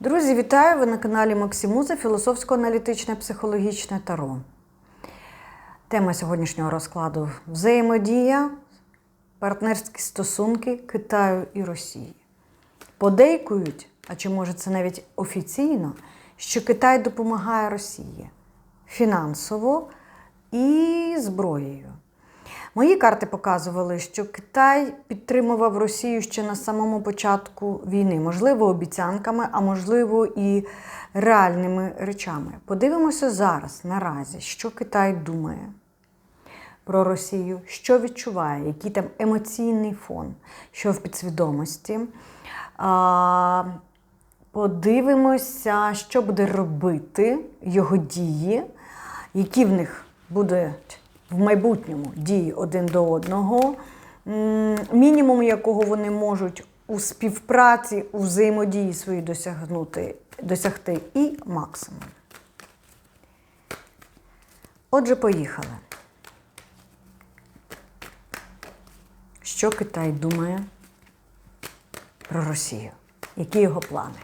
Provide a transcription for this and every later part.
Друзі, вітаю! Ви на каналі Максимуза філософсько-аналітичне психологічне таро. Тема сьогоднішнього розкладу взаємодія, партнерські стосунки Китаю і Росії. Подейкують, а чи може це навіть офіційно, що Китай допомагає Росії фінансово і зброєю. Мої карти показували, що Китай підтримував Росію ще на самому початку війни, можливо, обіцянками, а можливо, і реальними речами. Подивимося зараз, наразі, що Китай думає про Росію, що відчуває, який там емоційний фон, що в підсвідомості. А, Подивимося, що буде робити його дії, які в них будуть в майбутньому дії один до одного, мінімум якого вони можуть у співпраці, у взаємодії своїй досягнути, досягти, і максимум. Отже, поїхали. Що Китай думає про Росію? Які його плани?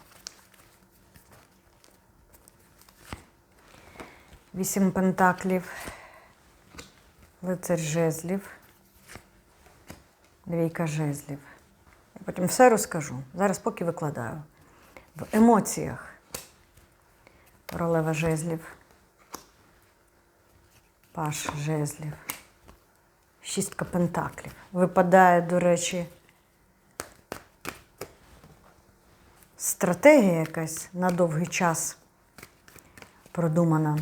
Вісім пентаклів, лицар жезлів, двійка жезлів. Я потім все розкажу. Зараз поки викладаю. В емоціях королева жезлів, паш жезлів, шістка пентаклів. Випадає, до речі, стратегія якась на довгий час продумана.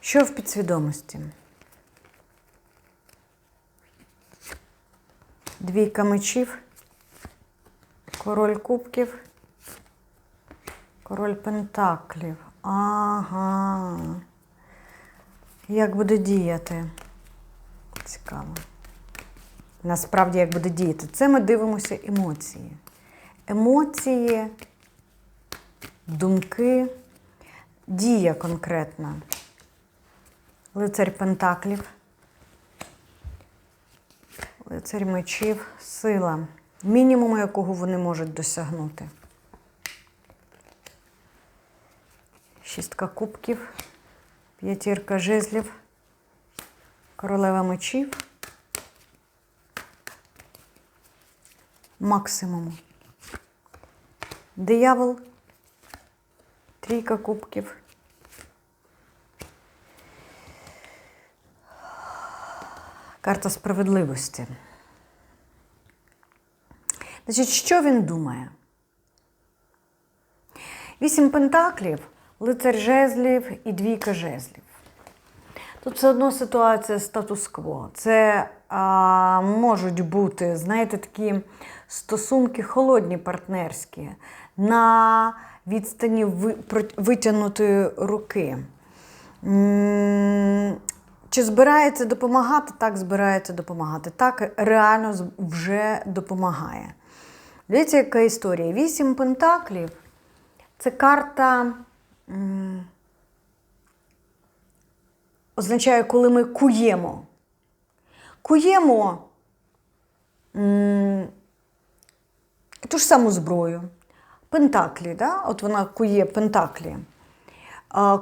Що в підсвідомості? Двійка мечів, король кубків, король пентаклів. Ага. Як буде діяти? Цікаво. Насправді, як буде діяти? Це ми дивимося емоції. Емоції, думки, дія конкретна. Лицарь Пентаклів, лицарь мечів, сила, мінімум, якого вони можуть досягнути. Шістка кубків, п'ятірка жезлів, королева мечів. Максимум. Диявол, трійка кубків. Карта справедливості. Значить, що він думає? Вісім пентаклів, лицар жезлів і двійка жезлів. Тут все одно ситуація статус-кво. Це а, можуть бути, знаєте, такі стосунки холодні партнерські на відстані витягнутої руки. Чи збирається допомагати? Так, збирається допомагати. Так, реально вже допомагає. Дивіться, яка історія. Вісім пентаклів це карта. означає, коли ми куємо. Куємо ту ж саму зброю. Пентаклі, да? от вона кує пентаклі.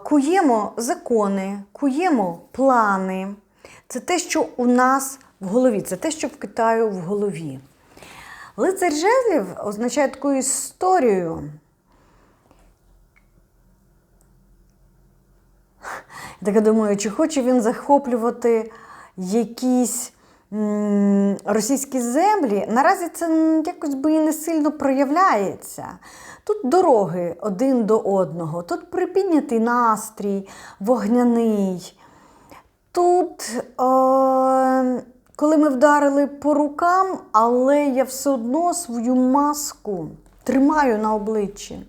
Куємо закони, куємо плани. Це те, що у нас в голові, це те, що в Китаю в голові. Лицар жезлів означає таку історію. Я думаю, чи хоче він захоплювати якісь російські землі? Наразі це якось би і не сильно проявляється. Тут дороги один до одного, тут припіднятий настрій, вогняний. Тут, е, коли ми вдарили по рукам, але я все одно свою маску тримаю на обличчі.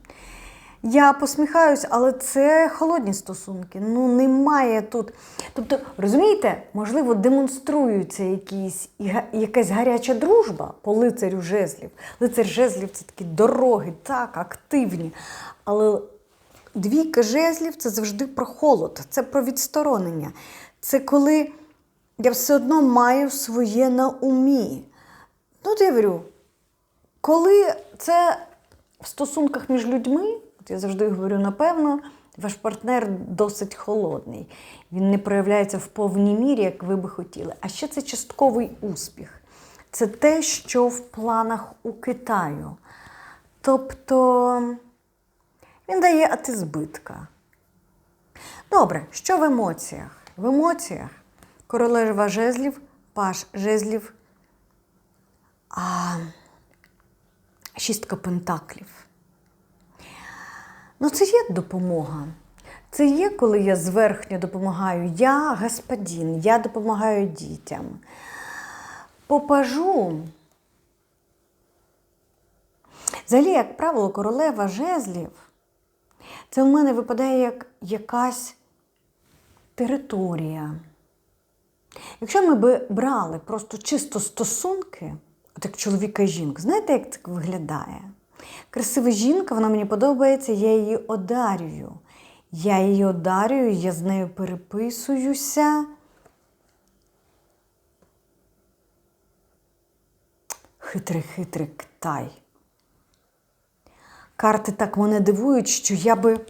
Я посміхаюсь, але це холодні стосунки. Ну, немає тут. Тобто, розумієте, можливо, демонструються якісь, якась гаряча дружба по лицарю жезлів. Лицар жезлів це такі дороги, так, активні. Але двійка жезлів це завжди про холод, це про відсторонення. Це коли я все одно маю своє на умі. Ну, я говорю, коли це в стосунках між людьми, От я завжди говорю, напевно, ваш партнер досить холодний. Він не проявляється в повній мірі, як ви би хотіли. А ще це частковий успіх. Це те, що в планах у Китаю. Тобто він дає атизбитка. Добре, що в емоціях? В емоціях королева жезлів, паш жезлів, а шістка пентаклів. Ну, це є допомога. Це є, коли я зверхньо допомагаю. Я господин, я допомагаю дітям. Попажу. Взагалі, як правило, королева жезлів, це в мене випадає як якась територія. Якщо ми би брали просто чисто стосунки, от як чоловіка і жінка, знаєте, як це виглядає? Красива жінка, вона мені подобається, я її одарюю. Я її одарюю, я з нею переписуюся. Хитрий, хитрий Китай. Карти так мене дивують, що я би.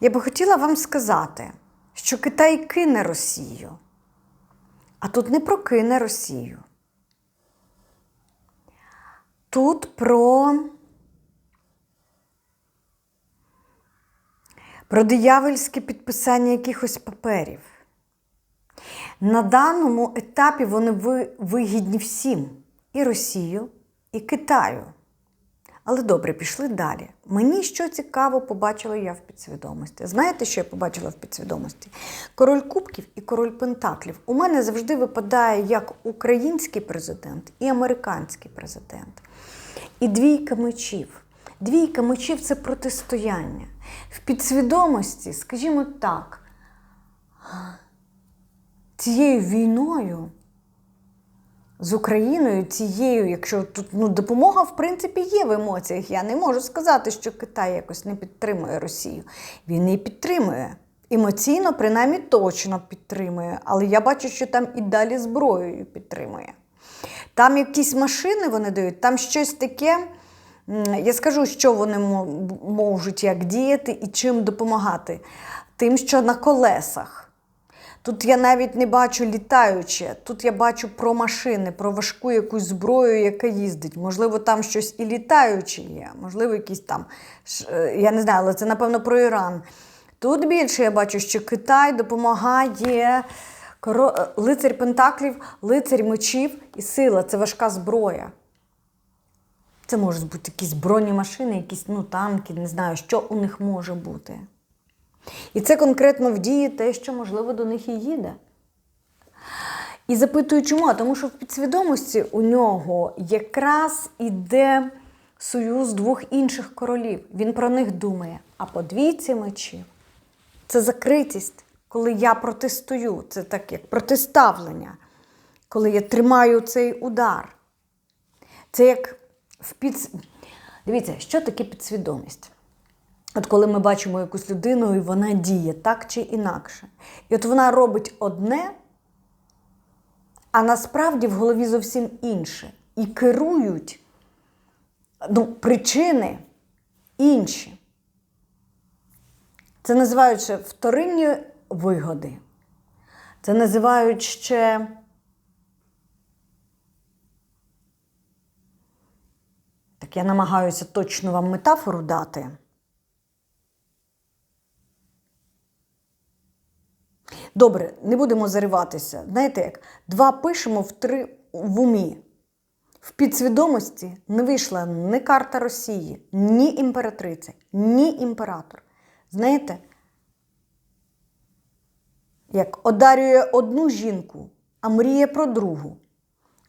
Я би хотіла вам сказати, що Китай кине Росію. А тут не про кине Росію. Тут про, про диявольське підписання якихось паперів. На даному етапі вони вигідні всім і Росію, і Китаю. Але добре, пішли далі. Мені що цікаво, побачила я в підсвідомості. Знаєте, що я побачила в підсвідомості? Король Кубків і король Пентаклів. У мене завжди випадає як український президент і американський президент. І двійка мечів. Двійка мечів це протистояння. В підсвідомості, скажімо так, цією війною з Україною, цією, якщо тут ну, допомога, в принципі, є в емоціях. Я не можу сказати, що Китай якось не підтримує Росію. Він її підтримує. Емоційно, принаймні, точно підтримує. Але я бачу, що там і далі зброєю підтримує. Там якісь машини вони дають, там щось таке. Я скажу, що вони можуть як діяти і чим допомагати. Тим, що на колесах. Тут я навіть не бачу літаюче, тут я бачу про машини, про важку якусь зброю, яка їздить. Можливо, там щось і літаюче є, можливо, якісь там, е, я не знаю, але це напевно про Іран. Тут більше я бачу, що Китай допомагає е, лицар Пентаклів, лицар мечів і сила це важка зброя. Це можуть бути якісь бронемашини, якісь ну, танки, не знаю, що у них може бути. І це конкретно в дії те, що, можливо, до них і їде. І запитую, чому? Тому що в підсвідомості у нього якраз іде союз двох інших королів. Він про них думає. А по двійці мечів це закритість, коли я протестую. Це так як протиставлення, коли я тримаю цей удар. Це як в під... Дивіться, що таке підсвідомість? От коли ми бачимо якусь людину, і вона діє так чи інакше. І от вона робить одне, а насправді в голові зовсім інше. І керують ну, причини інші. Це називають ще вторинні вигоди. Це називають ще. Так я намагаюся точно вам метафору дати. Добре, не будемо зариватися. Знаєте як? Два пишемо в три в умі. В підсвідомості не вийшла ні карта Росії, ні імператриця, ні імператор. Знаєте, як одарює одну жінку, а мріє про другу.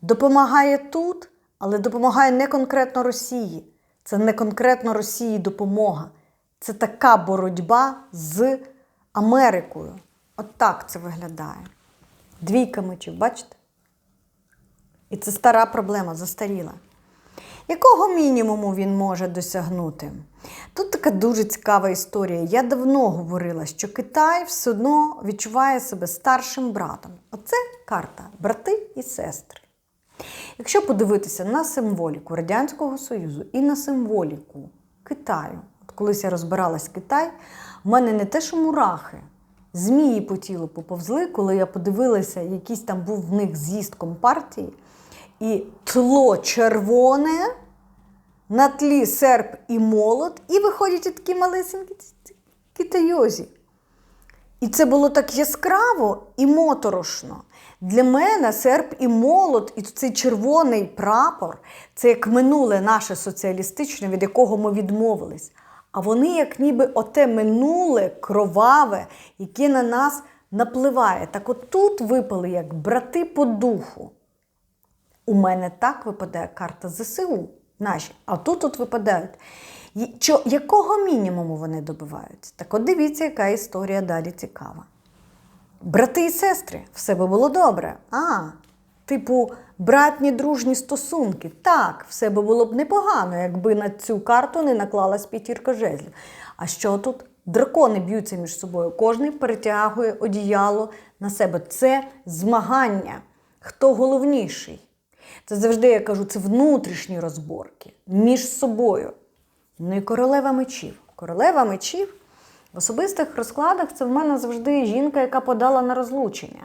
Допомагає тут, але допомагає не конкретно Росії. Це не конкретно Росії допомога. Це така боротьба з Америкою. От так це виглядає. Двійка мечів, бачите? І це стара проблема, застаріла. Якого мінімуму він може досягнути? Тут така дуже цікава історія. Я давно говорила, що Китай все одно відчуває себе старшим братом. Оце карта брати і сестри. Якщо подивитися на символіку Радянського Союзу і на символіку Китаю, от колись я розбиралась Китай, в мене не те, що мурахи, змії по тілу поповзли, коли я подивилася, якийсь там був в них з'їзд компартії, і тло червоне на тлі серп і молот, і виходять такі малесенькі китайозі. І це було так яскраво і моторошно. Для мене серп і молот, і цей червоний прапор це як минуле наше соціалістичне, від якого ми відмовились. А вони, як ніби оте минуле, кроваве, яке на нас напливає. Так от тут випали як брати по духу. У мене так випадає карта ЗСУ наші, а тут от випадають. Що, якого мінімуму вони добиваються? Так от дивіться, яка історія далі цікава. Брати і сестри, все би було добре. А, типу, братні дружні стосунки. Так, все би було б непогано, якби на цю карту не наклалась п'ятірка жезлів. А що тут? Дракони б'ються між собою. Кожний перетягує одіяло на себе. Це змагання. Хто головніший? Це завжди я кажу, це внутрішні розборки між собою. Ну і королева мечів. Королева мечів в особистих розкладах це в мене завжди жінка, яка подала на розлучення.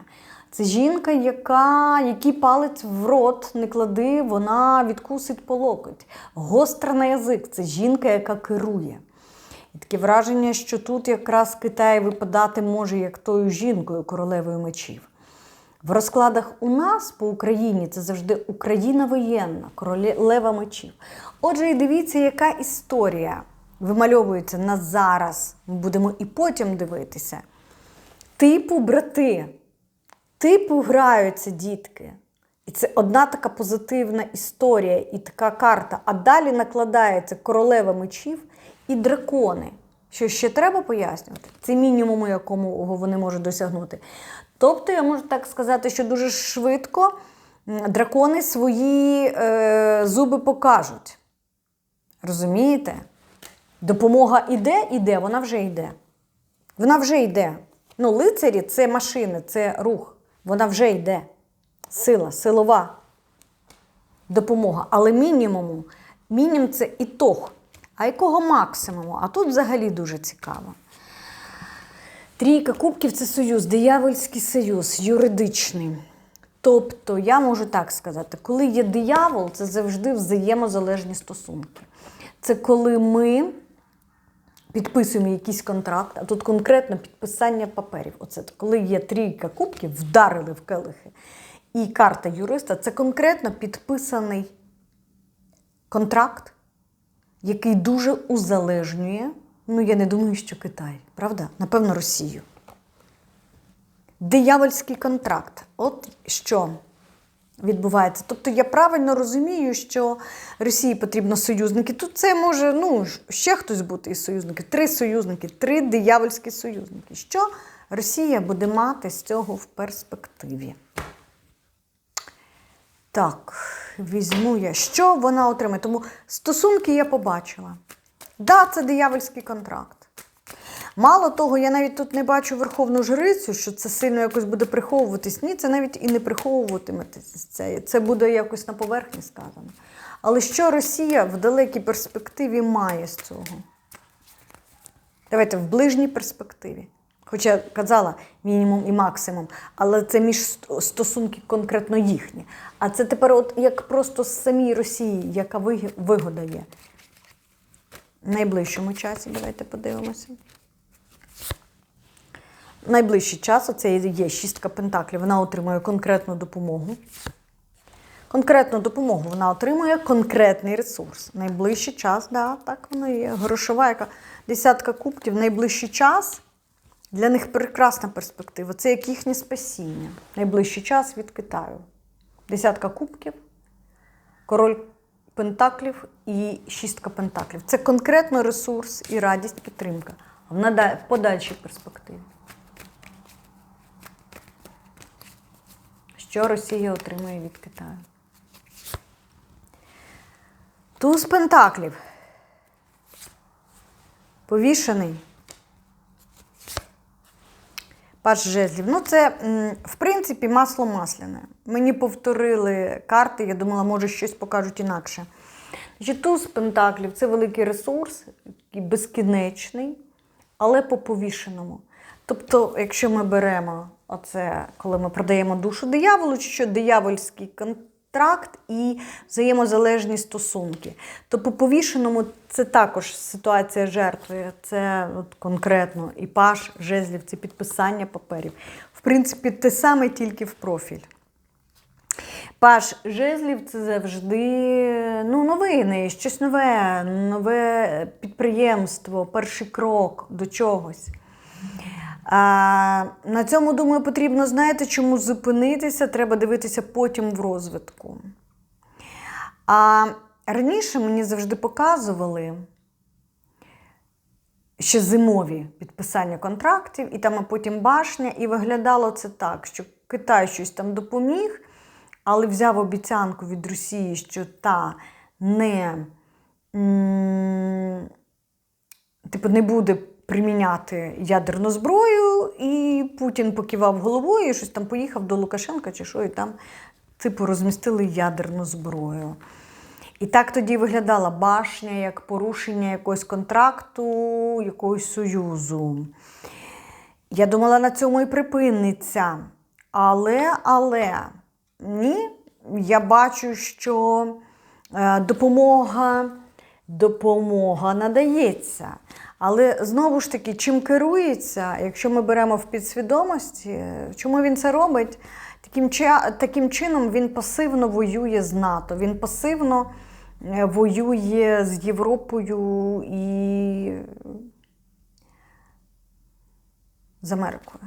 Це жінка, яка, який палець в рот не клади, вона відкусить по локоть. Гостра на язик це жінка, яка керує. І таке враження, що тут якраз Китай випадати може як тою жінкою, королевою мечів. В розкладах у нас по Україні це завжди Україна воєнна, королева мечів. Отже, і дивіться, яка історія вимальовується на зараз. Ми будемо і потім дивитися. Типу брати, типу граються дітки. І це одна така позитивна історія і така карта. А далі накладається королева мечів і дракони. Що ще треба пояснювати? Це мінімум, якому вони можуть досягнути. Тобто, я можу так сказати, що дуже швидко дракони свої е, зуби покажуть. Розумієте? Допомога іде, іде, вона вже йде. Вона вже йде. Ну, лицарі це машини, це рух. Вона вже йде. Сила, силова допомога. Але мінімуму, мінімум це ітог. А якого максимуму? А тут взагалі дуже цікаво. Трійка кубків це союз, диявольський союз, юридичний. Тобто, я можу так сказати, коли є диявол, це завжди взаємозалежні стосунки. Це коли ми підписуємо якийсь контракт, а тут конкретно підписання паперів. Оце коли є трійка кубків, вдарили в келихи. І карта юриста це конкретно підписаний контракт, який дуже узалежнює. Ну, я не думаю, що Китай, правда? Напевно, Росію. Диявольський контракт. От що відбувається. Тобто я правильно розумію, що Росії потрібно союзники. Тут це може ну, ще хтось бути із союзників. Три союзники, три диявольські союзники. Що Росія буде мати з цього в перспективі? Так, візьму я, що вона отримає. Тому стосунки я побачила. Да, це диявольський контракт. Мало того, я навіть тут не бачу верховну жрицю, що це сильно якось буде приховуватись. Ні, це навіть і не приховуватиметься. Це буде якось на поверхні сказано. Але що Росія в далекій перспективі має з цього? Давайте в ближній перспективі. Хоча казала мінімум і максимум, але це між стосунки конкретно їхні. А це тепер, от як просто з самій Росії, яка вигода є. В найближчому часі, давайте подивимося. Найближчий час це є шістка пентаклів. Вона отримує конкретну допомогу. Конкретну допомогу вона отримує конкретний ресурс. Найближчий час, да, так воно є. Грошова, яка десятка кубків, найближчий час. Для них прекрасна перспектива. Це як їхнє спасіння. Найближчий час від Китаю. Десятка кубків, король пентаклів і шістка пентаклів. Це конкретно ресурс і радість, підтримка. В подальшій перспективі. Що Росія отримує від Китаю? Туз пентаклів. Повішений. Паш жезлів. Ну, це, в принципі, масло масляне. Мені повторили карти, я думала, може, щось покажуть інакше. Туз пентаклів це великий ресурс, безкінечний, але по повішеному. Тобто, якщо ми беремо оце, коли ми продаємо душу дияволу, чи що диявольський контракт і взаємозалежні стосунки, то по повішеному це також ситуація жертви. Це от конкретно і паш жезлів, це підписання паперів. В принципі, те саме тільки в профіль. Паш жезлів це завжди ну, новини, щось нове, нове підприємство, перший крок до чогось. А, на цьому, думаю, потрібно, знаєте, чому зупинитися, треба дивитися потім в розвитку. А раніше мені завжди показували ще зимові підписання контрактів, і там а потім башня, і виглядало це так, що Китай щось там допоміг, але взяв обіцянку від Росії, що та не, типу, не буде приміняти ядерну зброю, і Путін покивав головою, і щось там поїхав до Лукашенка чи що, і там, типу, розмістили ядерну зброю. І так тоді виглядала башня як порушення якогось контракту, якогось союзу. Я думала, на цьому і припиниться. Але, але ні, я бачу, що е, допомога, допомога надається. Але знову ж таки, чим керується, якщо ми беремо в підсвідомості, чому він це робить? Таким, таким чином він пасивно воює з НАТО, він пасивно е, воює з Європою і з Америкою.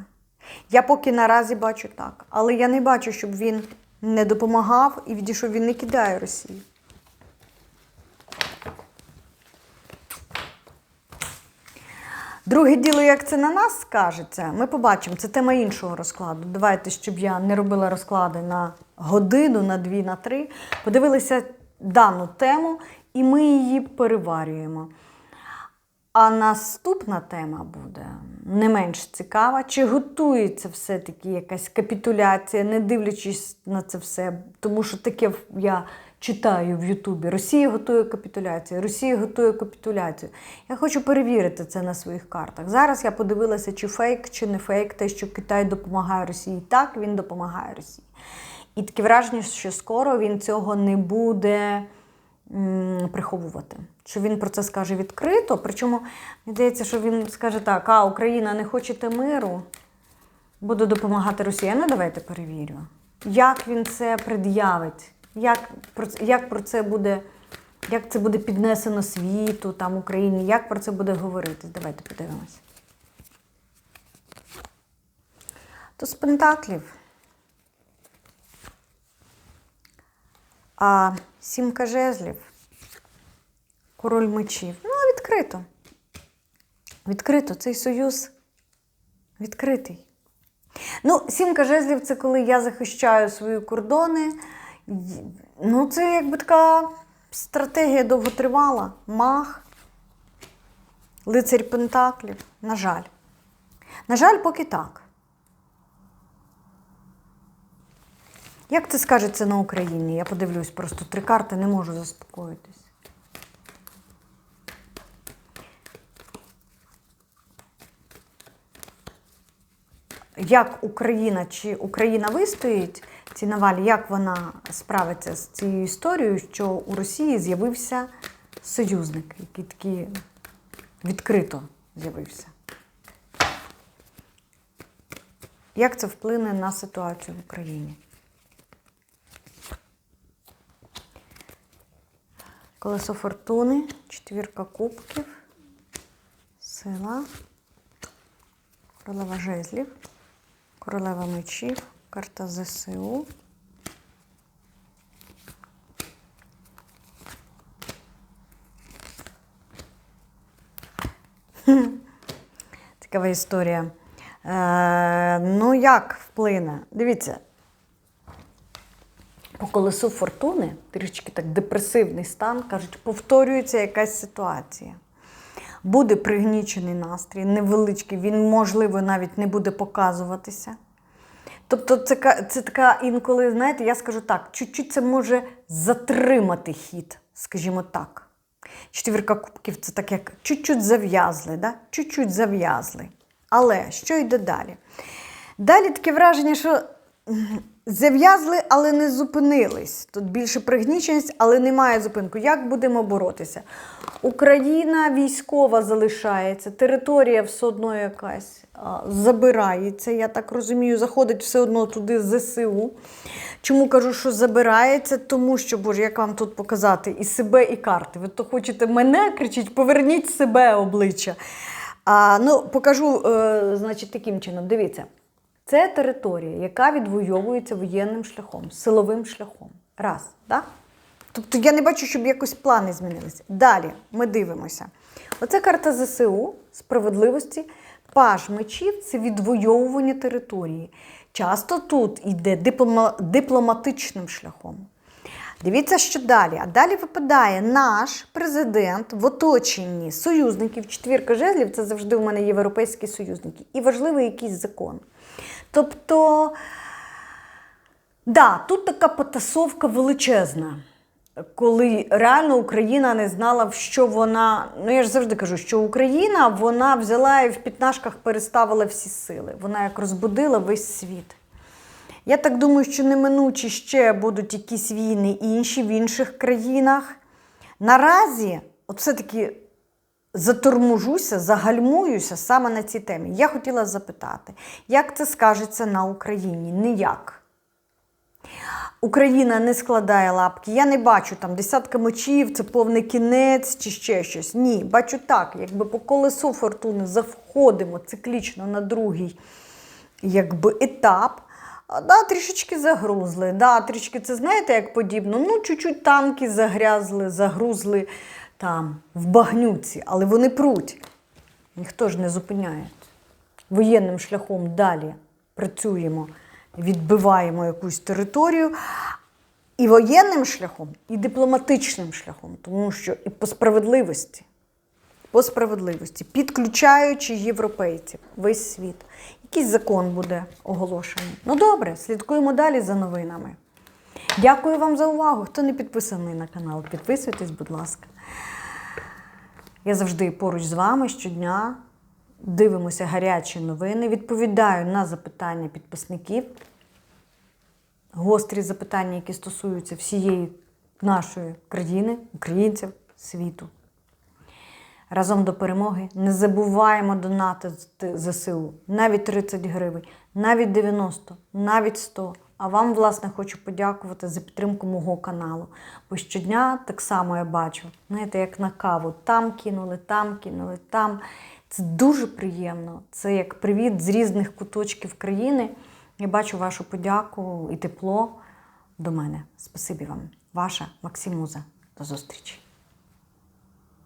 Я поки наразі бачу так. Але я не бачу, щоб він не допомагав і відійшов, він не кидає Росію. Друге діло, як це на нас скажеться, ми побачимо. Це тема іншого розкладу. Давайте, щоб я не робила розклади на годину, на дві, на три. Подивилися дану тему, і ми її переварюємо. А наступна тема буде не менш цікава. Чи готується все-таки якась капітуляція, не дивлячись на це все? Тому що таке я читаю в Ютубі. Росія готує капітуляцію, Росія готує капітуляцію. Я хочу перевірити це на своїх картах. Зараз я подивилася, чи фейк, чи не фейк, те, що Китай допомагає Росії. Так, він допомагає Росії. І таке враження, що скоро він цього не буде приховувати. Що він про це скаже відкрито. Причому мені здається, що він скаже так: а Україна не хочете миру, буду допомагати Росії. Ну, давайте перевірю. Як він це пред'явить? Як про як про це буде, як це буде піднесено світу, там Україні, як про це буде говорити? Давайте подивимось. То з пентаклів. А сімка жезлів, король мечів. Ну, відкрито. Відкрито. Цей союз відкритий. Ну, сімка жезлів це коли я захищаю свої кордони. Ну, це якби така стратегія довготривала. Мах, лицарь Пентаклів. На жаль. На жаль, поки так. Як це скажеться на Україні? Я подивлюсь, просто три карти не можу заспокоїтись. Як Україна чи Україна вистоїть ці навалі, як вона справиться з цією історією, що у Росії з'явився союзник, який такий відкрито з'явився? Як це вплине на ситуацію в Україні? Колесо фортуни, четвірка кубків, сила, королева жезлів, королева мечів, карта ЗСУ. Цікава історія. Е, ну, як вплине? Дивіться, по колесу фортуни, трішечки так депресивний стан, кажуть, повторюється якась ситуація. буде пригнічений настрій, невеличкий, він, можливо, навіть не буде показуватися. Тобто, це, це така інколи, знаєте, я скажу так, чуть-чуть це може затримати хід, скажімо так. Четвірка кубків це так як чуть-чуть зав'язли, да? чуть-чуть зав'язли. Але що йде далі? Далі таке враження, що зав'язли, але не зупинились. Тут більше пригніченість, але немає зупинку. Як будемо боротися? Україна військова залишається, територія все одно якась забирається, я так розумію, заходить все одно туди ЗСУ. Чому кажу, що забирається? Тому що, Боже, як вам тут показати і себе, і карти. Ви то хочете мене кричіть, поверніть себе обличчя. А, ну, покажу, е, значить, таким чином. Дивіться, це територія, яка відвоюється воєнним шляхом, силовим шляхом. Раз, Да? Тобто я не бачу, щоб якось плани змінилися. Далі ми дивимося. Оце карта ЗСУ справедливості. Паж мечів це відвоювання території. Часто тут йде дипломатичним шляхом. Дивіться, що далі. А далі випадає наш президент в оточенні союзників. Четвірка жезлів це завжди у мене європейські союзники. І важливий якийсь закон. Тобто, да, тут така потасовка величезна. Коли реально Україна не знала, в що вона. Ну я ж завжди кажу, що Україна вона взяла і в пітнашках переставила всі сили. Вона як розбудила весь світ. Я так думаю, що неминучі ще будуть якісь війни інші в інших країнах. Наразі, от все-таки заторможуся, загальмуюся саме на цій темі. Я хотіла запитати, як це скажеться на Україні? Ніяк. Україна не складає лапки. Я не бачу там десятка мечів, це повний кінець чи ще щось. Ні, бачу так, якби по колесу фортуни заходимо циклічно на другий якби, етап. Да, трішечки загрузли. Да, трішки це знаєте, як подібно. Ну, чуть-чуть танки загрязли, загрузли там в багнюці, але вони пруть. Ніхто ж не зупиняє. Воєнним шляхом далі працюємо, відбиваємо якусь територію. І воєнним шляхом, і дипломатичним шляхом, тому що і по справедливості, по справедливості, підключаючи європейців, весь світ. Якийсь закон буде оголошений. Ну добре, слідкуємо далі за новинами. Дякую вам за увагу. Хто не підписаний на канал, підписуйтесь, будь ласка. Я завжди поруч з вами щодня дивимося гарячі новини, відповідаю на запитання підписників, гострі запитання, які стосуються всієї нашої країни, українців, світу. Разом до перемоги не забуваємо донати ЗСУ. Навіть 30 гривень, навіть 90, навіть 100. А вам, власне, хочу подякувати за підтримку мого каналу. Бо щодня так само я бачу, знаєте, як на каву. Там кинули, там кинули, там. Це дуже приємно. Це як привіт з різних куточків країни. Я бачу вашу подяку і тепло до мене. Спасибі вам. Ваша Максимуза. До зустрічі.